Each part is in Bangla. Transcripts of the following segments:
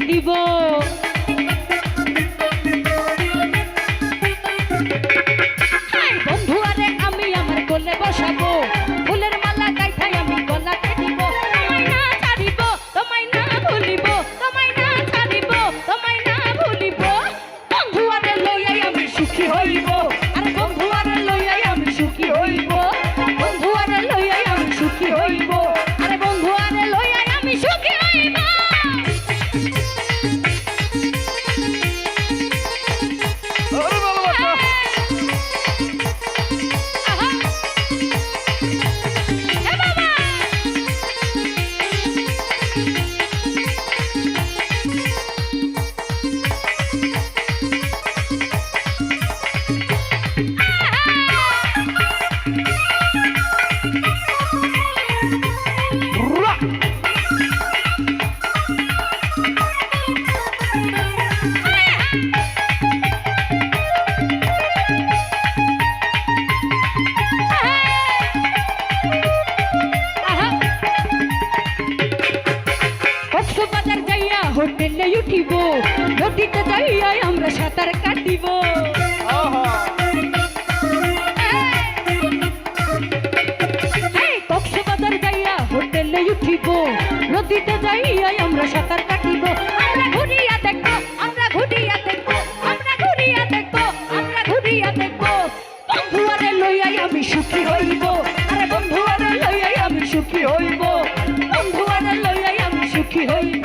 দিব হোটেলে উঠিব। নদীতে যাইয়াই আমরা সাঁতার কাটিব। কক্সবাজার যাইয়া হোটেলে উঠিব। নদীতে যাইয়াই আমরা সাঁতার কাটিব। আমরা ঘুরিয়া দেখব আমরা ঘুরিয়া দেখব আমরা ঘুরিয়া দেখব আমরা ঘুরিয়া দেখব। বন্ধুয়ারে লইয়াই আমি সুখী হইব। আরে বন্ধুয়ারে লইয়াই আমি সুখী হইব। বন্ধুয়ারে লইয়াই আমি সুখী হইব।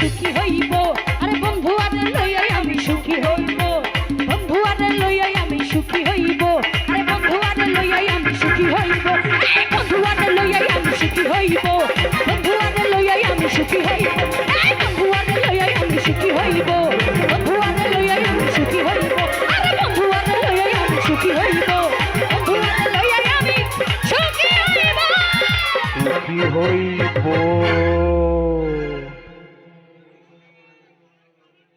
chique, rei e